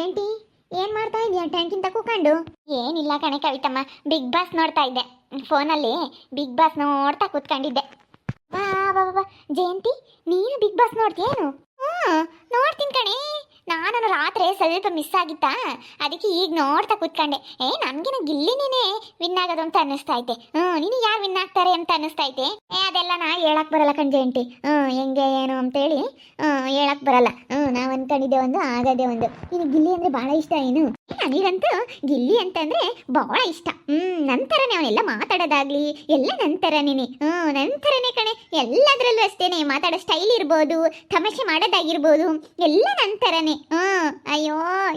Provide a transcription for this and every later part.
ఏంಟಿ ಏನ್ ಮಾಡ್ತಾ ಇದೀಯ? ಟ್ಯಾಂಕಿಂತ ಕೂಕೊಂಡು ಏನಿಲ್ಲ ಕಣೆ ಕವಿತಮ್ಮ ಬಿಗ್ ಬಾಸ್ ನೋಡ್ತಾ ಇದ್ದೆ. ಫೋನಲ್ಲಿ ಬಿಗ್ ಬಾಸ್ ನೋಡ್ತಾ ಕೂತ್ಕೊಂಡಿದ್ದೆ. ಬಾ ಬಾ ಜಯಂತಿ, ನೀನು ಬಿಗ್ ಬಾಸ್ ನೋಡ್ತೀಯೇನು? ಹ್ಞೂ ನೋಡ್ತೀನಿ ಕಣೆ. ನಾನು ರಾತ್ರಿ ಸ್ವಲ್ಪ ಮಿಸ್ ಆಗಿತ್ತಾ? ಅದಕ್ಕೆ ಈಗ ನೋಡ್ತಾ ಕೂತ್ಕೊಂಡೆ. ಏ ನನ್ಗಿನ ಗಿಲ್ಲಿನೇ ವಿನ್ ಆಗೋದು ಅಂತ ಅನ್ನಿಸ್ತಾ ಐತೆ. ನೀನು ಯಾರು ವಿನ್ ಆಗ್ತಾರೆ ಅಂತ ಅನ್ನಿಸ್ತಾ ಐತೆ? ಏ, ಅದೆಲ್ಲ ನಾ ಹೇಳಕ್ ಬರಲ್ಲ ಕಣ್ ಜಯಂತಿ ಹ್ಞೂ, ಹೆಂಗೆ ಏನು ಅಂತೇಳಿ, ಹ್ಞೂ, ಹೇಳಕ್ ಬರಲ್ಲ. ಹ್ಞೂ, ನಾವು ಅನ್ಕೊಂಡಿದ್ದೆ ಒಂದು, ಆಗದೆ ಒಂದು. ನೀನು ಗಿಲ್ಲಿ ಅಂದ್ರೆ ಬಹಳ ಇಷ್ಟ ಏನು? ನನಗಂತೂ ಗಿಲ್ಲಿ ಅಂತಂದ್ರೆ ಬಹಳ ಇಷ್ಟ. ಹ್ಮ್ ನಂತರನೇ ಅವನೆಲ್ಲ ಮಾತಾಡೋದಾಗ್ಲಿ, ಎಲ್ಲ ನಂತರನೇ ಹ್ಮ್ ನಂತರನೇ ಕಣೆ. ಎಲ್ಲದರಲ್ಲೂ ಅಷ್ಟೇನೆ, ಮಾತಾಡೋ ಸ್ಟೈಲ್ ಇರ್ಬೋದು, ತಮಾಷೆ ಮಾಡೋದಾಗಿರ್ಬೋದು, ಎಲ್ಲ ನಂತರನೇ ಹ್ಮ್ ಅಯ್ಯೋ,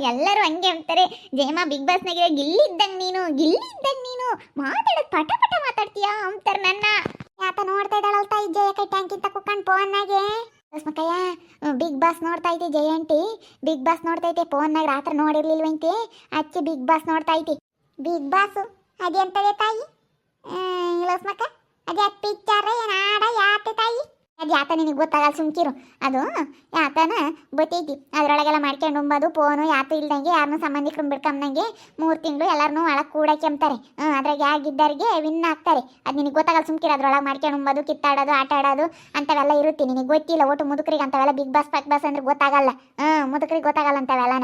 ಎಲ್ಲರೂ ಹಂಗೆ ಅಂತಾರೆ ಜಯಮ್ಮ ಬಿಗ್ ಬಾಸ್ನಾಗೆ ಗಿಲ್ಲಿ ಇದ್ದಂಗೆ ನೀನು ಗಿಲ್ಲಿ ಇದ್ದಂಗೆ ನೀನು. ಮಾತಾಡೋದು ಪಟ ಪಟ ಮಾತಾಡ್ತೀಯಾ ಅಂತಾರೆ ನನ್ನ. ಯಾತ ನೋಡ್ತಾ ಇದ್ದಾಳಲ್ ತಾಯಿ ಜಯ ಕೈ ಟ್ಯಾಂಕಿ ತಕ್ಕೊಂಡು ಫೋನ್ನಾಗೆ ಮಕ್ಕಯ್ಯ ಬಿಗ್ ಬಾಸ್ ನೋಡ್ತಾ ಐತಿ ಜಯಂತಿ ಬಿಗ್ ಬಾಸ್ ನೋಡ್ತಾ ಐತೆ ಫೋನ್ನಾಗ ರಾತ್ರಿ ನೋಡಿರ್ಲಿಲ್ವಂತೆ ಅಚ್ಚಿ ಬಿಗ್ ಬಾಸ್ ನೋಡ್ತಾ ಐತಿ ಬಿಗ್ ಬಾಸ್ ಅದೆಂತದೆ ತಾಯಿ? ಮಕ್ಕ ಅದೇ ಪಿಕ್ಚರ್ ಏನಾಡ ಯಾತೆ ತಾಯಿ? ಅದು ಯಾತ ನಿನಗೆ ಗೊತ್ತಾಗಲ್ಲ ಸುಮ್ಕಿರು. ಅದು, ಯಾತನ ಬತ್ತೈತಿ ಅದರೊಳಗೆಲ್ಲ ಮಾಡ್ಕೊಂಡು ಉಂಬೋದು ಫೋನು ಯಾತು ಇಲ್ದಂಗೆ ಯಾರನ್ನೂ ಸಂಬಂಧಿಕರು ಬಿಡ್ಕೊಂಬಂಗೆ ಮೂರು ತಿಂಗಳು ಎಲ್ಲರನ್ನೂ ಒಳಗೆ ಕೂಡಕ್ಕೆಂಬ್ತಾರೆ ಹ್ಞೂ ಅದ್ರಾಗ ಯಾಗಿದ್ದವ್ರಿಗೆ ವಿನ್ ಆಗ್ತಾರೆ. ಅದು ನಿನಗೆ ಗೊತ್ತಾಗಲ್ಲ ಸುಮ್ಕಿರು, ಅದ್ರೊಳಗೆ ಮಾಡ್ಕೊಂಡು ಉಂಬೋದು, ಕಿತ್ತಾಡೋದು, ಆಟ ಆಡೋದು, ಅಂಥವೆಲ್ಲ ಇರುತ್ತೆ. ನಿನಗೆ ಗೊತ್ತಿಲ್ಲ, ಒಟ್ಟು ಮುದುಕರಿಗೆ ಅಂಥವೆಲ್ಲ ಬಿಗ್ ಬಾಸ್ ಪಕ್ ಬಾಸ್ ಅಂದ್ರೆ ಗೊತ್ತಾಗಲ್ಲ. ಹ್ಞೂ ಮುದುಕರಿಗೆ ಗೊತ್ತಾಗಲ್ಲ ಅಂಥವೆಲ್ಲನ.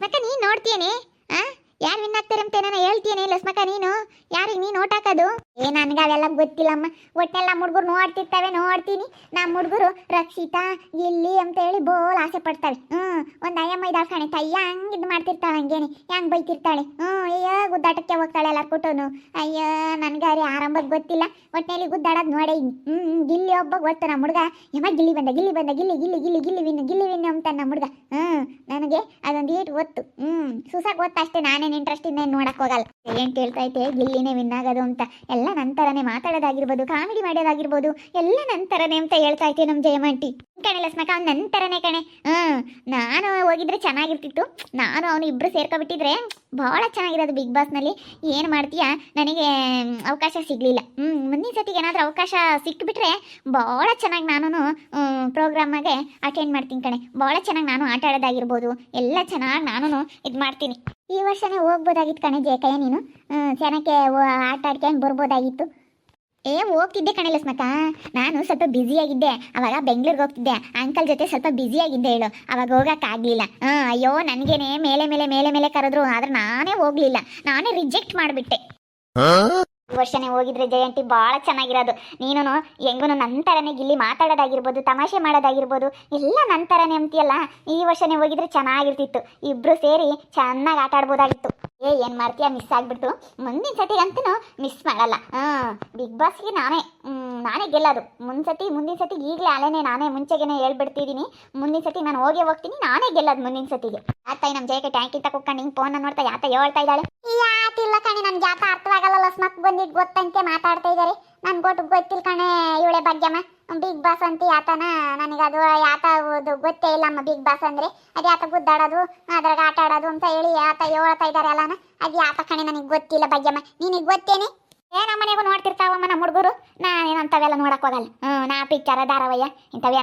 ಮತ್ತೆ ನೀನು ನೋಡ್ತೀಯೇನೆ? ಆ? ಯಾರು ವಿನ್ ಆಗ್ತಾರೆ ಅಂತ ಏನಾನ ಹೇಳ್ತೀಯೇನೆ ಲಸ್ಮಕ್ಕ ನೀನು ಯಾರಿಗೆ ನೀನು ಓಟ್ ಹಾಕೋದು ಏ ನನಗೆ ಅವೆಲ್ಲ ಗೊತ್ತಿಲ್ಲಮ್ಮ ಒಟ್ಟೆಲ್ಲ ನಮ್ಮ ಹುಡುಗರು ನೋಡ್ತಿರ್ತವೆ ನೋಡ್ತೀನಿ ನಮ್ಮ ಹುಡುಗರು ರಕ್ಷಿತಾ ಇಲ್ಲಿ ಅಂತ ಹೇಳಿ ಬೋಲ್ ಆಸೆ ಪಡ್ತಾವೆ ಹ್ಞೂ ಒಂದು ಅಯ್ಯಮ್ಮ ಇದಾವೆ ಕಾಣೆ ತಯ್ಯ ಹಂಗೆ ಇದು ಮಾಡ್ತಿರ್ತಾಳೆ ಹಂಗೇನೆ ಹೆಂಗೆ ಬೈತಿರ್ತಾಳೆ ಹ್ಞೂ ಅಯ್ಯೋ ಗುದ್ದಾಟಕ್ಕೆ ಹೋಗ್ತಾಳೆ ಎಲ್ಲ ಕೊಟ್ಟನು ಅಯ್ಯೋ ನನಗೆ ಅವ್ರಿ ಆರಂಭಕ್ಕೆ ಗೊತ್ತಿಲ್ಲ ಒಟ್ಟಿನಲ್ಲಿ ಗುದ್ದಾಡೋದು ನೋಡೇ ಹ್ಞೂ ಗಿಲ್ಲಿ ಒಬ್ಬ ಗೊತ್ತು ನಮ್ಮ ಹುಡುಗ ಯಮ್ಮ ಗಿಲ್ಲಿ ಬಂದ ಗಿಲ್ಲಿ ಬಂದ ಗಿಲ್ಲಿ ಗಿಲ್ಲಿ ಗಿಲ್ಲಿ ಗಿಲ್ಲಿ ವಿನ್ ಗಿಲ್ಲಿ ವಿನ್ ಅಂತ ನಮ್ಮ ಹುಡುಗ ಹ್ಞೂ ನನಗೆ ಅದೊಂದು ಏಟು ಗೊತ್ತು ಹ್ಞೂ ಸುಸಾಗ ಗೊತ್ತು ಅಷ್ಟೇ ನಾನೇನು ಇಂಟ್ರೆಸ್ಟ್ ಇನ್ನೇನು ನೋಡಕ್ ಹೋಗಲ್ಲ. ಏನು ಕೇಳ್ತೈತೆ ಗಿಲ್ಲಿನೇ ವಿನ್ ಆಗೋದು ಅಂತ. ಎಲ್ಲ ನಂತರನೇ ಮಾತಾಡೋದಾಗಿರ್ಬೋದು, ಕಾಮಿಡಿ ಮಾಡೋದಾಗಿರ್ಬೋದು ಎಲ್ಲ ನಂತರನೇ ಅಂತ ಹೇಳ್ತಾ ಐತೆ ನಮ್ಮ ಜಯಮಂಟಿ. ಕಣೆ ಲಸ್ಮಕ ಅವ್ನು ನಂತರನೇ ಕಣೆ. ಹ್ಞೂ ನಾನು ಹೋಗಿದ್ರೆ ಚೆನ್ನಾಗಿರ್ತಿತ್ತು. ನಾನು ಅವನು ಇಬ್ಬರು ಸೇರ್ಕೊಬಿಟ್ಟಿದ್ರೆ ಭಾಳ ಚೆನ್ನಾಗಿರೋದು ಬಿಗ್ ಬಾಸ್ನಲ್ಲಿ ಏನು ಮಾಡ್ತೀಯಾ? ನನಗೆ ಅವಕಾಶ ಸಿಗಲಿಲ್ಲ. ಹ್ಞೂ ಮುಂದಿನ ಸತಿಗೆ ಏನಾದರೂ ಅವಕಾಶ ಸಿಕ್ಬಿಟ್ರೆ ಭಾಳ ಚೆನ್ನಾಗಿ ನಾನು ಪ್ರೋಗ್ರಾಮಾಗೆ ಅಟೆಂಡ್ ಮಾಡ್ತೀನಿ ಕಣೆ. ಭಾಳ ಚೆನ್ನಾಗಿ ನಾನು ಆಟ ಆಡೋದಾಗಿರ್ಬೋದು. ಎಲ್ಲ ಚೆನ್ನಾಗಿ ನಾನು ಇದು ಮಾಡ್ತೀನಿ. ಈ ವರ್ಷನೇ ಹೋಗ್ಬೋದಾಗಿತ್ತು ಕಣೆ ಜೇಕಯ್ಯ ನೀನು? ಓ- ಆಟ ಆಡ್ಕೊಂಡು ಬರ್ಬೋದಾಗಿತ್ತು? ಏ, ಹೋಗ್ತಿದ್ದೆ ಕಣೆ ಲಸ್ಮಕ್ಕ ನಾನು ಸ್ವಲ್ಪ ಬ್ಯುಸಿಯಾಗಿದ್ದೆ ಅವಾಗ ಬೆಂಗ್ಳೂರ್ಗೆ ಹೋಗ್ತಿದ್ದೆ. ಅಂಕಲ್ ಜೊತೆ ಸ್ವಲ್ಪ ಬ್ಯುಸಿಯಾಗಿದ್ದೆ ಹೇಳು. ಅವಾಗ ಹೋಗೋಕ್ಕಾಗಲಿಲ್ಲ ಹಾಂ ಅಯ್ಯೋ, ನನಗೇನೆ ಮೇಲೆ ಮೇಲೆ ಮೇಲೆ ಮೇಲೆ ಕರೆದ್ರು. ಆದ್ರೆ ನಾನೇ ಹೋಗಲಿಲ್ಲ. ನಾನೇ ರಿಜೆಕ್ಟ್ ಮಾಡಿಬಿಟ್ಟೆ. ಈ ವರ್ಷನೇ ಹೋಗಿದ್ರೆ ಜಯಂತಿ ಭಾಳ ಚೆನ್ನಾಗಿರೋದು. ನೀನು ಹೆಂಗೂ ನಂತರನೇ ಗಿಲ್ಲಿ ಮಾತಾಡೋದಾಗಿರ್ಬೋದು, ತಮಾಷೆ ಮಾಡೋದಾಗಿರ್ಬೋದು, ಎಲ್ಲ ನನ್ನ ನಂತರನೇ ಅಂತೀಯಲ್ಲ? ಈ ವರ್ಷನೇ ಹೋಗಿದ್ರೆ ಚೆನ್ನಾಗಿರ್ತಿತ್ತು. ಇಬ್ರು ಸೇರಿ ಚೆನ್ನಾಗಿ ಆಟ ಆಡ್ಬೋದಾಗಿತ್ತು ಏ, ಏನು ಮಾಡ್ತೀಯ? ಮಿಸ್ ಆಗಿಬಿಡ್ತು. ಮುಂದಿನ ಸತಿಗಂತೂ ಮಿಸ್ ಮಾಡಲ್ಲ. ಹಾಂ ಬಿಗ್ ಬಾಸ್ಗೆ ನಾನೇ ನಾನೇ ಗೆಲ್ಲೋದು. ಸತಿ, ಮುಂದಿನ ಸತಿ ಈಗಲೇ ಅಲೆನೇ ನಾನೇ ಮುಂಚೆಗೇನೆ ಹೇಳ್ಬಿಡ್ತಿದ್ದೀನಿ ಮುಂದಿನ ಸತಿ ನಾನು ಹೋಗೇ ಹೋಗ್ತೀನಿ, ನಾನೇ ಗೆಲ್ಲೋದು ಮುಂದಿನ ಸತಿಗೆ. ಆತಾಯಿ ನಮ್ಮ ಜಯಕ್ಕೆ ಟ್ಯಾಂಕಿ ತಗೊಂಡು ಹಿಂಗೆ ಫೋನ್ ನೋಡ್ತಾ ಯಾತ ಹೇಳ್ತಾ ಇದ್ದಾಳೆ? ಯಾತಿಲ್ಲ ಕಣೆ, ನನ್ಗೆ ಯಾತ ಅರ್ಥವಾಗಲ್ಲ. ಲಸ್ಮಕ್ ಬಂದಿದ್ದು ಗೊತ್ತಂತೆ ಮಾತಾಡ್ತಾ ಇದ್ದಾರೆ. ನನ್ಗೆ ಗೊತ್ತು ಗೊತ್ತಿಲ್ಲ ಕಣೆ ಇವಳೆ ಭಾಗ್ಯಮ್ಮ ಬಿಗ್ ಬಾಸ್ ಅಂತ ಯಾತನ ನನಗದು ಯಾತ ಗೊತ್ತೇ ಇಲ್ಲಮ್ಮ ಬಿಗ್ ಬಾಸ್ ಅಂದ್ರೆ. ಅದು ಯಾತ ಗುದ್ದಾಡೋದು, ಅದ್ರಾಗ ಆಟ ಆಡೋದು ಅಂತ ಹೇಳಿ ಯಾತ ಹೇಳ್ತಾ ಇದ್ದಾರೆ ಅಲ್ಲನ ಅದು ಯಾತ ಕಣೆ ನನಗೆ ಗೊತ್ತಿಲ್ಲ ಬಗ್ಗೆಮ್ಮ ನಿನಗೆ ಗೊತ್ತೇನೆ? ಏ ನಮ್ಮ ಮನೆಗೂ ನೋಡ್ತಿರ್ತಾವಮ್ಮ ನಮ್ಮ ಹುಡುಗರು. ನಾನೇನು ಅಂಥವೆಲ್ಲ ನೋಡಕ್ ಹೋಗಲ್ಲ. ಹ್ಞೂ ನಾ ಪಿಕ್ಚರ ಧಾರಾವಾಹ್ಯ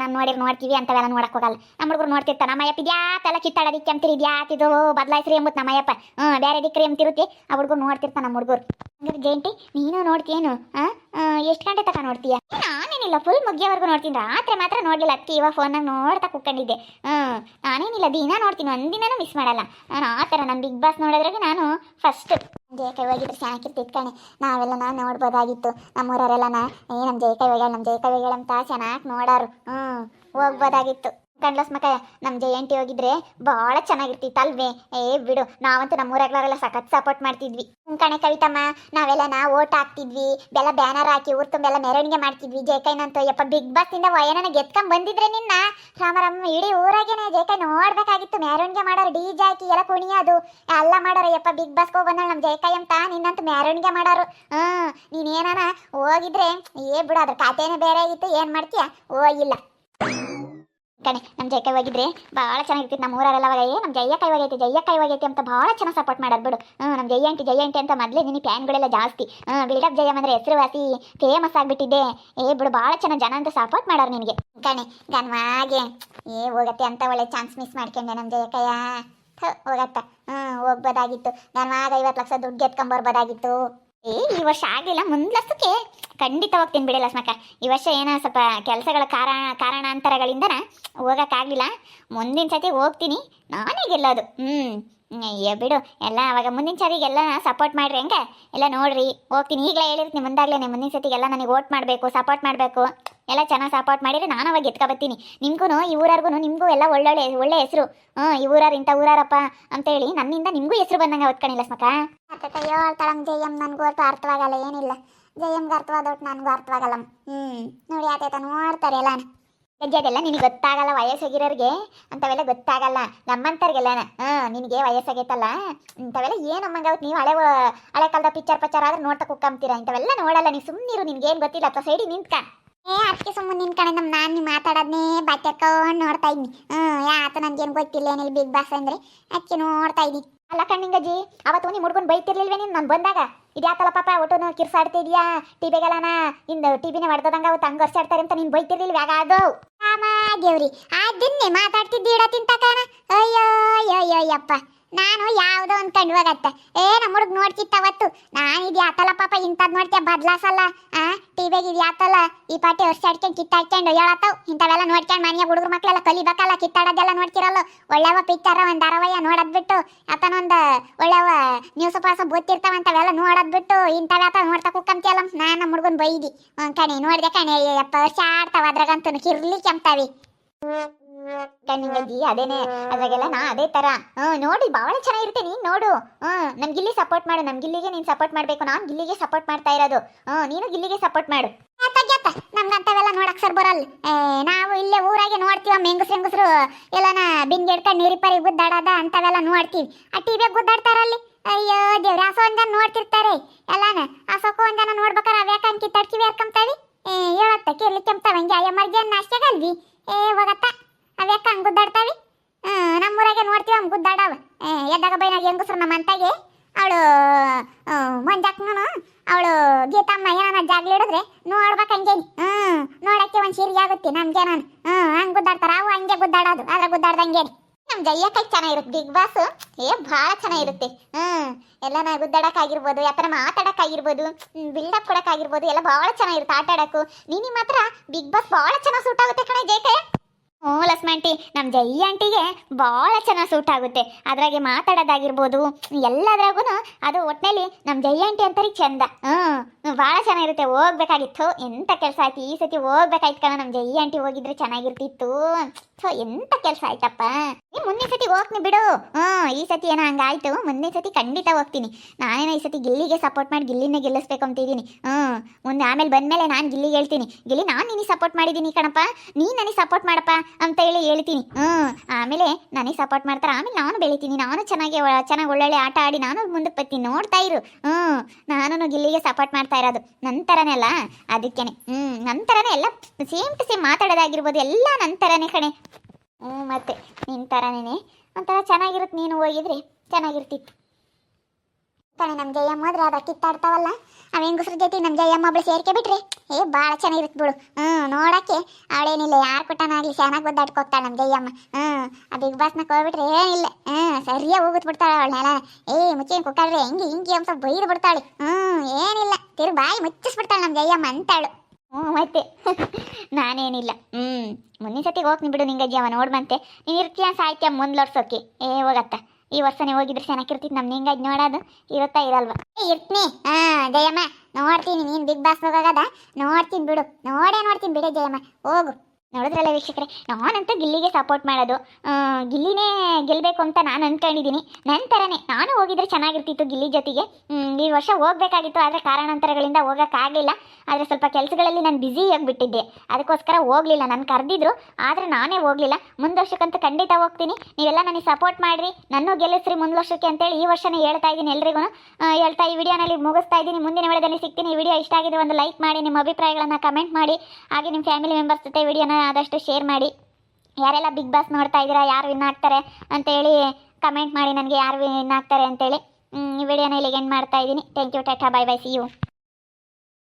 ನಾನು ನೋಡಿರ್ ನೋಡ್ತೀವಿ ಅಂಥವೆಲ್ಲ ನೋಡಕ್ ಹೋಗಲ್ಲ. ನಮ್ಮ ಹುಡುಗರು ನೋಡ್ತಿರ್ತಾರೆ ನಮ್ಮಯ್ಯಪ್ಪ ಇದ್ಯಾತೆಲ್ಲ ಕಿತ್ತಾಡೋದಿಕ್ಕೆ ಅಂತೀರಿ ಇದ್ಯಾತಿದು ಬದಲಾಯಿಸ್ರಿ ಎಂಬುದು ನಮ್ಮಯ್ಯಪ್ಪ. ಹ್ಞೂ ಬೇರೆ ದಿಕ್ಕರಿ ಎಂತಿರುತ್ತೆ. ಆ ಹುಡುಗರು ನೋಡ್ತಿರ್ತಾನೆ ನಮ್ಮ ಹುಡುಗರು. ಹಂಗಾರೆ ಜಯಂತಿ, ನೀನು ನೋಡ್ತೀಯೇನು ಎಷ್ಟು ಗಂಟೆ ತನಕ ನೋಡ್ತೀಯ? ನಾನೇನಿಲ್ಲ ಫುಲ್ ಮುಗಿಯೋವರೆಗೂ ನೋಡ್ತೀನಿ. ರಾತ್ರಿ ಮಾತ್ರ ನೋಡಲಿಲ್ಲ. ಅಕ್ಕಿ ಇವಾಗ ಫೋನಾಗ ನೋಡ್ತಾ ಕುತ್ಕೊಂಡಿದ್ದೆ. ಹ್ಞೂ ನಾನೇನಿಲ್ಲ, ದಿನ ನೋಡ್ತೀನಿ. ಒಂದಿನೂ ಮಿಸ್ ಮಾಡಲ್ಲ. ನಾನು ಆ ಥರ ನಾನು ಬಿಗ್ ಬಾಸ್ ನೋಡೋದ್ರಾಗೆ ನಾನು ಫಸ್ಟ್ ಜಯಕೈ ಹೋಗಿದ್ರೆ ಚೆನ್ನಾಗಿರ್ತಿತ್ತು ಕಣೆ. ನಾವೆಲ್ಲ ನಾನು ನೋಡ್ಬೋದಾಗಿತ್ತು. ನಾ, ಏ ನಮ್ಮ ಜಯಕೈ ಹೋಗ್ಯಾಳ ನಮ್ಮ ಜಯಕೈ ಹೋಗ್ಯಾಳ ಅಂತ ಚೆನ್ನಾಗಿ ನೋಡಾರು. ಹ್ಞೂ ಹೋಗ್ಬೋದಾಗಿತ್ತು. ಕಂಡ್ಲಸ್ ಮಕ್ಕ ನಮ್ಮ ಜಯಂತಿ ಹೋಗಿದ್ರೆ ಬಹಳ ಚೆನ್ನಾಗಿರ್ತಿತ್ತಲ್ವೇ? ಏ, ಬಿಡು, ನಾವಂತೂ ನಮ್ಮೂರಾಗ್ಲಾರೆಲ್ಲ ಸಖತ್ ಸಪೋರ್ಟ್ ಮಾಡ್ತಿದ್ವಿ. ಕಣೆ ಕವಿತಮ್ಮ ನಾವೆಲ್ಲ ನಾ ಓಟ್ ಹಾಕ್ತಿದ್ವಿ, ಬೆಲ್ಲ ಬ್ಯಾನರ್ ಹಾಕಿ ಊರ್ ತುಂಬೆಲ್ಲ ಮೆರವಣಿಗೆ ಮಾಡ್ತಿದ್ವಿ ಜೇಕೈನಂತೂ ಯಪ್ಪ, ಬಿಗ್ ಬಾಸ್ ಇಂದ ವಯನನ ಗೆತ್ಕೊಂಡ್ ಬಂದಿದ್ರೆ ನಿನ್ನ? ರಾಮರಮ್ಮ, ಇಡೀ ಊರಾಗೇನೆ ಜೇಕೈ ನೋಡ್ಬೇಕಾಗಿತ್ತು, ಮೆರವಣಿಗೆ ಮಾಡೋರು ಡಿ ಜೆ ಹಾಕಿ ಎಲ್ಲ ಕುಣಿಯೋದು. ಎಲ್ಲ ಮಾಡೋರು, ಯಪ್ಪ, ಬಿಗ್ ಬಾಸ್ಗೆ ಹೋಗಿ ಬಂದಾಳ ನಮ್ಮ ಜಯಕೈ ಅಂತ, ನಿನ್ನಂತೂ ಮೆರವಣಿಗೆ ಮಾಡೋರು. ಹ್ಞೂ ನೀನೇನಾನ ಹೋಗಿದ್ರೆ, ಏ, ಬಿಡು, ಅದ್ರ ಖಾತೆನೇ ಬೇರೆ ಆಗಿತ್ತು, ಏನು ಮಾಡ್ತೀಯ? ಹೋಗಿಲ್ಲ ಕಣೆ ನಮ್ಮ ಜಯಕೈ ಹೋಗಿದ್ರೆ ಭಾಳ ಚೆನ್ನಾಗಿರ್ತಿತ್ತು ನಮ್ಮ ಊರಲ್ಲ ಅವಾಗ ನಮ್ಮ ಜಯ್ಯ ಹೋಗೈತಿ ಜಯ್ಯ ಹೋಗೈತಿ ಅಂತ ಭಾಳ ಚೆನ್ನಾಗಿ ಸಪೋರ್ಟ್ ಮಾಡೋದು ಬಿಡು. ಹ್ಞೂ ನಮ್ಮ ಜಯ್ಯಂಟಿ ಜಯ್ಯಂಟಿ ಅಂತ ಮೊದಲೇ ನಿನ್ನ ಫ್ಯಾನ್ಗಳೆಲ್ಲ ಜಾಸ್ತಿ. ಹ್ಞೂ ಬಿಲ್ಡಪ್ ಜಯ ಅಂದರೆ ಹೆಸರುವಾಸಿ ಫೇಮಸ್ ಆಗಿಬಿಟ್ಟಿದ್ದೆ. ಏ ಬಿಡು ಭಾಳ ಚೆನ್ನಾಗಿ ಜನ ಅಂತ ಸಪೋರ್ಟ್ ಮಾಡೋರು ನಿನಗೆ. ಕಣೆ ಗನ್ವಾಗೆ ಏ ಹೋಗತ್ತೆ ಅಂತ ಒಳ್ಳೆ ಚಾನ್ಸ್ ಮಿಸ್ ಮಾಡ್ಕೊಂಡೆ ನಮ್ಮ ಜಯಕಯ್ಯ ಥು, ಹೋಗತ್ತ. ಹ್ಞೂ ಹೋಗ್ಬೋದಾಗಿತ್ತು. ಗನ್ವಾಗ ಐವತ್ತು ಲಕ್ಷ ದುಡ್ಡು ಗೆದ್ಕೊಂಬರ್ಬೋದಾಗಿತ್ತು ಏ, ಈ ವರ್ಷ ಆಗಲಿಲ್ಲ ಲಸಕ್ಕೆ ಖಂಡಿತ ಹೋಗ್ತೀನಿ ಬಿಡಿ ಲಕ್ಷ್ಮಕ್ಕ. ಈ ವರ್ಷ ಏನೋ ಸ್ವಲ್ಪ ಕೆಲಸಗಳ ಕಾರಣ, ಕಾರಣಾಂತರಗಳಿಂದನ ಹೋಗೋಕ್ಕಾಗಲಿಲ್ಲ ಮುಂದಿನ ಸತಿ ಹೋಗ್ತೀನಿ, ನಾನೇ ಗೆಲ್ಲೋದು. ಹ್ಞೂ ಅಯ್ಯೋ, ಬಿಡು. ಎಲ್ಲ ಅವಾಗ ಮುಂದಿನ ಸರಿಗೆಲ್ಲ ಸಪೋರ್ಟ್ ಮಾಡ್ರಿ ಹೆಂಗೆ. ಎಲ್ಲ ನೋಡ್ರಿ, ಹೋಗ್ತೀನಿ. ಈಗಲೇ ಹೇಳಿರ್ತೀನಿ ಮುಂದಾಗಲೇ ಮುಂದಿನ ಸತಿಗೆಲ್ಲ ನನಗೆ ವೋಟ್ ಮಾಡಬೇಕು ಸಪೋರ್ಟ್ ಮಾಡಬೇಕು. ಎಲ್ಲ ಚೆನ್ನಾಗಿ ಸಪೋರ್ಟ್ ಮಾಡಿದ್ರೆ ನಾನು ಅವಾಗ ಎತ್ಕೊಬತ್ತೀನಿ ನಿಮ್ಗೂ ಈ ಊರಾರ್ಗೂ ನಿಮಗೂ ಎಲ್ಲ ಒಳ್ಳೊಳ್ಳೆ ಒಳ್ಳೆ ಹೆಸರು. ಹ್ಞೂ ಈ ಊರಾರು ಇಂಥ ಊರಾರಪ್ಪ ಅಂತೇಳಿ ನನ್ನಿಂದ ನಿಮಗೂ ಹೆಸರು ಬಂದಂಗೆ ಹೊತ್ಕೊಂಡಿಲ್ಲ ಸ್ಮಕ. ಅಯ್ಯೋ ಹೇಳ್ತಾಳಂ ಜಯಮ್ ನನಗೂ ಅರ್ಥ ಅರ್ಥವಾಗಲ್ಲ ಏನಿಲ್ಲ. ಜಯಮ್ಗೆ ಅರ್ಥವಾದೊಟ್ಟು ನನಗೂ ಅರ್ಥವಾಗಲ್ಲ. ಹ್ಞೂ ನೋಡಿ ಆತೈತ ನೋಡ್ತಾರೆ ಎಲ್ಲ ಅಜ್ಜಿ ಅದೆಲ್ಲ ನಿನಗೆ ಗೊತ್ತಾಗಲ್ಲ ವಯಸ್ಸಾಗಿರೋರಿಗೆ ಅಂಥವೆಲ್ಲ ಗೊತ್ತಾಗಲ್ಲ. ನಮ್ಮಂತವ್ರಿಗೆಲ್ಲ ಹಾಂ ನಿನಗೆ ವಯಸ್ಸಾಗೈತಲ್ಲ. ಇಂಥವೆಲ್ಲ ಏನು ಅಮ್ಮಂಗಾವತ್ತು ನೀವು ಹಳೆ ಹಳೆ ಕಾಲದ ಪಿಕ್ಚರ್ ಪಚ್ಚರ್ ಆದ್ರೆ ನೋಡ್ತಾ ಕುಕ್ಕಂತೀರ ಇಂಥವೆಲ್ಲ ನೋಡಲ್ಲ ನೀವು ಸುಮ್ಮನಿರು ನಿನ್ಗೇನು ಗೊತ್ತಿಲ್ಲ ಅಥವಾ ಸೈಡಿ ನಿಂತ್ಕ. ಏ ಅದಕ್ಕೆ ಸುಮ್ಮನೆ ನಿನ್ಕಣೆ ನಮ್ಮ ನಾನು ನೀವು ಮಾತಾಡೋದನ್ನೇ ಬಾಟ್ಕೊಂಡು ನೋಡ್ತಾ ಇದ್ನಿ. ಹ್ಞೂ ಯಾತ ನನಗೇನು ಗೊತ್ತಿಲ್ಲ ಏನಿಲ್ಲ ಬಿಗ್ ಬಾಸ್ ಅಂದರೆ. ಅದಕ್ಕೆ ನೋಡ್ತಾ ಇದ್ದೀನಿ ಅಲ್ಲ ಕಣ್ಣಿಂಗಜ್ಜಿ ಅವತ್ತು ನೀವು ಹುಡ್ಗನ್ ಬೈತಿರ್ಲಿಲ್ವೇ ನೀನು ನಾನು ಬಂದಾಗ? ಇದ್ಯಾತಲ್ಲ ಪಾಪ ಒಟ್ಟು ಕಿರ್ಸಾಡ್ತಿದ್ಯಾ ನಿಂದು ಇಂದ ಟಿವಿನೇ ಹೊಡೆದಂಗ ಅವತ್ತು ಹಂಗೆ ವರ್ಷಾಡ್ತಾರೆ ಅಂತ ನೀನು ಬೈತಿರ್ಲಿಲ್ವ? ಆಗ ಅದು. ಆಮ ದೇವ್ರಿ, ಅದನ್ನೇ ಮಾತಾಡ್ತಿದ್ದೀಡ ತಿಂತಕಣ ಅಯ್ಯೋ ಅಯ್ಯೋ ಅಯ್ಯೋ, ಅಯ್ಯಪ್ಪ. ನಾನು ಯಾವುದೋ ಒಂದು ಕಂಡುವಾಗತ್ತೆ. ಏ ನಮ್ಮ ಹುಡುಗ ನೋಡ್ತಿತ್ತ ಅವತ್ತು. ನಾನು ಇದು ಯಾತಲ್ಲ ಪಾಪ ಇಂಥದ್ದು ನೋಡ್ತೀಯ, ಬದ್ಲಾಸಲ್ಲ, ಆ, ಟಿವಿಗೆ ಇದು ಯಾತಲ್ಲ ಈ ಪಾಟಿ ವರ್ಷಾಡ್ಕೊಂಡು ಕಿತ್ತಾಡ್ಕೊಂಡು ಹೇಳತ್ತವ್ ಇಂಥವೆಲ್ಲ ನೋಡ್ಕೊಂಡು ಮನೆಯ ಹುಡುಗರು ಮಕ್ಕಳೆಲ್ಲ ಕಲಿಬೇಕಲ್ಲ, ಕಿತ್ತಾಡೋದೆಲ್ಲ ನೋಡ್ತಿರಲ್ಲ. ಒಳ್ಳೆವ ಪಿಕ್ಚರ ಒಂದು ಧಾರಾವಾಹಿ ನೋಡೋದ್ ಬಿಟ್ಟು ಆತನೊಂದು ಒಳ್ಳೆವ ನ್ಯೂಸ್ ಪಾಸ ಗೊತ್ತಿರ್ತಾವ ಅಂತವೆಲ್ಲ ನೋಡದ್ಬಿಟ್ಟು ಬಿಟ್ಟು ಇಂಥವ ಆತ ನೋಡ್ತಾ ಕುಕ್ಕಂತಿಯಲ್ಲ. ನಾನು ನಮ್ಮ ಹುಡುಗನ್ ಬೈದಿ. ಕಣೆ, ನೋಡ್ದೆ ಕಣೆ ಅಯ್ಯಪ್ಪ ವರ್ಷ ಆಡ್ತಾವ ಅದ್ರಾಗಂತೂ ಕಿರ್ಲಿ ಕೆಮ್ತಾವಿ. ಕಣ್ಣಿಂಗಜ್ಜಿ ಅದೇನೆ? ಅದ್ರಾಗೆಲ್ಲ ನಾ ಅದೇ ತರ. ಹ್ಮ್ ನೋಡಿ ಬಹಳ ಚೆನ್ನಾಗಿರುತ್ತೆ ನೀನ್ ನೋಡು. ಹ್ಮ್ ನಮ್ ಗಿಲ್ಲಿ ಸಪೋರ್ಟ್ ಮಾಡು. ನಮ್ ಗಿಲ್ಲಿಗೆ ನೀನ್ ಸಪೋರ್ಟ್ ಮಾಡ್ಬೇಕು. ನಾನ್ ಗಿಲ್ಲಿಗೆ ಸಪೋರ್ಟ್ ಮಾಡ್ತಾ ಇರೋದು. ನೀನು ಗಿಲ್ಲಿಗೆ ಸಪೋರ್ಟ್ ಮಾಡು. ನಮ್ಗಂತವೆಲ್ಲ ನೋಡಕ್ ಸರ್ ಬರಲ್ಲ. ಏ, ನಾವು ಇಲ್ಲೇ ಊರಾಗೆ ನೋಡ್ತೀವ ಹೆಂಗಸ್ರು ಹೆಂಗಸ್ರು ಎಲ್ಲನ ಬಿಂಗ್ ಹಿಡ್ಕೊಂಡು ನೀರಿಪರಿ ಗುದ್ದಾಡೋದ ಅಂತವೆಲ್ಲ ನೋಡ್ತೀವಿ. ಆ ಟಿವಿ ಗುದ್ದಾಡ್ತಾರಲ್ಲಿ ಅಯ್ಯೋ ದೇವ್ರ ಆ ಒಂದ್ ಜನ ನೋಡ್ತಿರ್ತಾರೆ. ಎಲ್ಲಾನ? ಆ ಒಂದ್ ಜನ ನೋಡ್ಬೇಕಾರೆ ಅವ್ಯಾಕ ಅಂಕಿ ತಡ್ಕಿವಿ ಹರ್ಕೊಂತಾವಿ ಹೇಳತ್ತ ಕೇರ್ಲಿ ಕೆಮ್ತಾವ ಹಂಗೆ ಅಯ್ಯ ಮರ್ಜನ್ ನಾಷ್ಟಗಲ್ವಿ ಏ ಹೋಗತ್ತ? ಅವ್ಯಾಕ ಹಂಗೆ ಗುದ್ದಾಡ್ತಾವಿ? ನಮ್ಮೂರಾಗೆ ನೋಡ್ತೀವಿ, ಹಂಗೆ ಗುದ್ದಾಡವ. ಎದ್ದಾಗ ಬೈನಾಗ ಹೆಂಗಸ್ರು ನಮ್ಮ ಅಂತಾಗೆ? ಅವಳು ಮಂಜಾಕ್ನು ಅವಳು ಗೀತಮ್ಮ ಏನಾನ ಜಾಗ್ಲಿ ಹಿಡಿದ್ರೆ ನೋಡ್ಬೇಕು ಹಂಗೇನಿ ಹ್ಞೂ ನೋಡಕ್ಕೆ ಒಂದ್ ಸೀರಿಗೆ ಆಗುತ್ತೆ ನಮ್ಗೆ ನಾನು ಹ್ಮ್ ಹಂಗ್ ಗುದ್ದಾಡ್ತಾರೆ. ಅವು ಹಂಗೆ ಗುದ್ದಾಡೋದು. ಆದ್ರೆ ಗುದ್ದಾಡ್ದಂಗೇನಿ. ನಮ್ ಜಯ್ಯ ಚೆನ್ನಾಗಿರುತ್ತೆ. ಬಿಗ್ ಬಾಸ್ ಏ, ಭಾಳ ಚೆನ್ನಾಗಿರುತ್ತೆ. ಹ್ಞೂ ಎಲ್ಲ ನಾ ಗುದ್ದಾಡೋಕ್ಕಾಗಿರ್ಬೋದು, ಯಾಕಂದ್ರೆ ಯಾತರ ಮಾತಾಡಕ್ ಆಗಿರ್ಬೋದು ಬಿಲ್ಡಪ್ ಕೊಡೋಕ್ಕಾಗಿರ್ಬೋದು, ಎಲ್ಲ ಭಾಳ ಚೆನ್ನಾಗಿರುತ್ತೆ ಆಟ ಆಡೋಕ್ಕೂ ನೀನಿ ಮಾತ್ರ ಬಿಗ್ ಬಾಸ್ ಭಾಳ ಚೆನ್ನಾಗಿ ಸೂಟ್ ಆಗುತ್ತೆ ಕಣೆ ಹ್ಞೂ ಲಕ್ಷ್ಮಿ ಆಂಟಿ ನಮ್ಮ ಜೈ ಆಂಟಿಗೆ ಭಾಳ ಚೆನ್ನಾಗಿ ಸೂಟ್ ಆಗುತ್ತೆ. ಅದ್ರಾಗೆ ಮಾತಾಡೋದಾಗಿರ್ಬೋದು ಎಲ್ಲದ್ರಾಗೂ ಅದು ಒಟ್ಟಿನಲ್ಲಿ ನಮ್ಮ ಜೈ ಆಂಟಿ ಅಂತಾರೆ ಚಂದ. ಹ್ಞೂ ಭಾಳ ಚೆನ್ನಾಗಿರುತ್ತೆ. ಹೋಗ್ಬೇಕಾಗಿತ್ತು. ಎಂತ ಕೆಲಸ ಆಯ್ತು? ಈ ಸತಿ ಹೋಗ್ಬೇಕಾಯ್ತು ಕಣ ನಮ್ಮ ಜೈ ಆಂಟಿ ಹೋಗಿದ್ರೆ ಚೆನ್ನಾಗಿರ್ತಿತ್ತು. ಸೊ ಎಂಥ ಕೆಲಸ ಆಯ್ತಪ್ಪ. ನೀ ಮುಂದಿನ ಸತಿ ಹೋಗ್ನಿ ಬಿಡು. ಹ್ಞೂ ಈ ಸತಿ ಏನೋ ಹಂಗಾಯ್ತು. ಮುಂದೆ ಸತಿ ಖಂಡಿತ ಹೋಗ್ತೀನಿ. ನಾನೇನೋ ಈ ಸತಿ ಗಿಲ್ಲಿಗೆ ಸಪೋರ್ಟ್ ಮಾಡಿ ಗಿಲ್ಲಿನೇ ಗೆಲ್ಲಿಸ್ಬೇಕು ಅಂತಿದ್ದೀನಿ. ಹ್ಞೂ ಮುಂದೆ ಆಮೇಲೆ ಬಂದಮೇಲೆ ನಾನು ಗಿಲ್ಲಿಗೆ ಹೇಳ್ತೀನಿ. ಗಿಲ್ಲಿ, ನಾನು ನಿನಗೆ ಸಪೋರ್ಟ್ ಮಾಡಿದ್ದೀನಿ ಕಣಪ್ಪ. ನೀನು ನನಗೆ ಸಪೋರ್ಟ್ ಮಾಡಪ್ಪ ಅಂತ ಹೇಳಿ ಹೇಳ್ತೀನಿ. ಹ್ಞೂ ಆಮೇಲೆ ನನಗೆ ಸಪೋರ್ಟ್ ಮಾಡ್ತಾರೆ. ಆಮೇಲೆ ನಾನು ಬೆಳಿತೀನಿ. ನಾನು ಚೆನ್ನಾಗಿ ಚೆನ್ನಾಗಿ ಒಳ್ಳೊಳ್ಳೆ ಆಟ ಆಡಿ ನಾನು ಮುಂದಕ್ಕೆ ಬರ್ತೀನಿ. ನೋಡ್ತಾ ಇರು. ಹ್ಞೂ ನಾನು ಗಿಲ್ಲಿಗೆ ಸಪೋರ್ಟ್ ಮಾಡ್ತಾ ಇರೋದು. ನಂತರನೇ ಅಲ್ಲ? ಅದಕ್ಕೇನೆ. ಹ್ಞೂ ನಂತರನೇ ಎಲ್ಲ ಸೇಮ್ ಟು ಸೇಮ್ ಮಾತಾಡೋದಾಗಿರ್ಬೋದು. ಎಲ್ಲ ನಂತರನೇ ಕಣೆ. ಹ್ಞೂ ಮತ್ತೆ ನಿನ್ನ ಥರನೇ ಒಂಥರ ಚೆನ್ನಾಗಿರುತ್ತೆ ನೀನು ಹೋಗಿದ್ರೆ. ಚೆನ್ನಾಗಿರ್ತಿತ್ತು. ಕಣೆ ನಮ್ಮ ಜಯಮ್ಮ ಹೋದ್ರೆ ಅದ ಕಿತ್ತಾಡ್ತಾವಲ್ಲ, ಅವ ಹೆಂಗಸ್ರ ಜೊತೆ ನಮ್ಮ ಜಯಮ್ಮ ಒಬ್ಳು ಸೇರ್ಕೆ ಬಿಟ್ರೆ, ಏ ಭಾಳ ಚೆನ್ನಾಗಿರುತ್ತೆ ಬಿಡು. ಹ್ಞೂ ನೋಡಕ್ಕೆ ಅವಳೇನಿಲ್ಲ, ಯಾರು ಕೊಟ್ಟನಾಗ್ಲಿ ಚೆನ್ನಾಗಿ ಒದ್ದಾಡ್ಕೋಗ್ತಾಳೆ ನಮ್ಮ ಜಯಮ್ಮ. ಹ್ಞೂ ಆ ಬಿಗ್ ಬಾಸ್ನ ಹೋಗ್ಬಿಟ್ರೆ ಏನಿಲ್ಲ. ಹ್ಞೂ ಸರಿಯಾಗಿ ಹೋಗುತ್ತೆ ಬಿಡ್ತಾಳೆ ಅವಳನ್ನೆಲ್ಲ ಏ, ಮುಚ್ಚೇನು ಕುಕ್ಕಾಡ್ರೆ, ಹೆಂಗೆ ಹಿಂಗೆ ಅಂತ ಬೈದು ಬಿಡ್ತಾಳೆ. ಹ್ಞೂ ಏನಿಲ್ಲ. ತಿರು ಬಾಯಿ ಮುಚ್ಚಿಸ್ಬಿಡ್ತಾಳೆ ನಮ್ಮ ಜಯಮ್ಮ ಅಂತಾಳು ಹ್ಞೂ ಮತ್ತೆ ನಾನೇನಿಲ್ಲ. ಹ್ಞೂ ಮುಂದಿನ ಸತಿ ಹೋಗ್ನಿ ಬಿಡು ನಿಂಗಜ್ಜಿ, ಅವ ನೋಡ್ಬಂತೆ. ನೀನು ಇರ್ತೀಯ ಸಾಹಿತ್ಯ ಮುಂದ್ಲೋಡ್ಸೋಕೆ ಏ, ಹೋಗತ್ತ. ಈ ವರ್ಷನೇ ಹೋಗಿದ್ರೆ ಚೆನ್ನಾಗಿರ್ತಿತ್ತು ನಮ್ಮ ನಿಂಗಜ್ಜಿ ನೋಡೋದು. ಇರುತ್ತಾ ಇರಲ್ವಾ. ಏ, ಇರ್ತೀನಿ. ಹಾಂ, ಜಯಮ್ಮ. ನೋಡ್ತೀನಿ, ನೀನು ಬಿಗ್ ಬಾಸ್ ಹೋಗೋದ ನೋಡ್ತೀನಿ ಬಿಡು. ನೋಡೇ ನೋಡ್ತೀನಿ ಬಿಡೆ, ಜಯಮ್ಮ. ಹೋಗು. ನೋಡಿದ್ರಲ್ಲ ವೀಕ್ಷಕರೇ, ನಾನಂತೂ ಗಿಲ್ಲಿಗೆ ಸಪೋರ್ಟ್ ಮಾಡೋದು. ಗಿಲ್ಲಿನೇ ಗೆಲ್ಲಬೇಕು ಅಂತ ನಾನು ಅಂದ್ಕೊಂಡಿದ್ದೀನಿ ನನ್ನ ಥರನೇ ನಾನು ಹೋಗಿದ್ರೆ ಚೆನ್ನಾಗಿರ್ತಿತ್ತು ಗಿಲ್ಲಿ ಜೊತೆಗೆ. ಈ ವರ್ಷ ಹೋಗಬೇಕಾಗಿತ್ತು, ಆದರೆ ಕಾರಣಾಂತರಗಳಿಂದ ಹೋಗೋಕ್ಕಾಗಲಿಲ್ಲ. ಆದರೆ ಸ್ವಲ್ಪ ಕೆಲಸಗಳಲ್ಲಿ ನಾನು ಬ್ಯುಸಿ ಆಗಿಬಿಟ್ಟಿದ್ದೆ. ಅದಕ್ಕೋಸ್ಕರ ಹೋಗಲಿಲ್ಲ, ನಾನು ಕರೆದಿದ್ರು. ಆದರೆ ನಾನೇ ಹೋಗಲಿಲ್ಲ. ಮುಂದೆ ವರ್ಷಕ್ಕಂತೂ ಖಂಡಿತ ಹೋಗ್ತೀನಿ. ನೀವೆಲ್ಲ ನನಗೆ ಸಪೋರ್ಟ್ ಮಾಡಿರಿ. ನನ್ನೂ ಗೆಲ್ಲಿಸ್ರಿ ಮುಂದೆ ವರ್ಷಕ್ಕೆ ಅಂತೇಳಿ ಈ ವರ್ಷನೇ ಹೇಳ್ತಾ ಇದ್ದೀನಿ ಎಲ್ರಿಗೂ ಹೇಳ್ತಾ ಈ ವಿಡಿಯೋನಲ್ಲಿ ಮುಗಿಸ್ತಾ ಇದ್ದೀನಿ. ಮುಂದಿನ ವಿಡಿಯೋದಲ್ಲಿ ಸಿಗ್ತೀನಿ. ಈ ವಿಡಿಯೋ ಇಷ್ಟ ಆಗಿದ್ರೆ ಒಂದು ಲೈಕ್ ಮಾಡಿ, ನಿಮ್ಮ ಅಭಿಪ್ರಾಯಗಳನ್ನು ಕಮೆಂಟ್ ಮಾಡಿ. ಹಾಗೆ ನಿಮ್ಮ ಫ್ಯಾಮಿಲಿ ಮೆಂಬರ್ಸ್ ಜೊತೆ ವಿಡಿಯೋನ ಆದಷ್ಟು ಶೇರ್ ಮಾಡಿ. ಯಾರೆಲ್ಲ ಬಿಗ್ ಬಾಸ್ ನೋಡ್ತಾ ಇದ್ದೀರಾ, ಯಾರು ವಿನ್ ಆಗ್ತಾರೆ ಅಂತೇಳಿ ಕಮೆಂಟ್ ಮಾಡಿ, ನನಗೆ ಯಾರು ವಿನ್ ಆಗ್ತಾರೆ ಅಂತೇಳಿ ಈ ವಿಡಿಯೋನ ಇಲ್ಲಿಗೆ ಎಂಡ್ ಮಾಡ್ತಾ ಇದ್ದೀನಿ. Thank you tata bye bye see you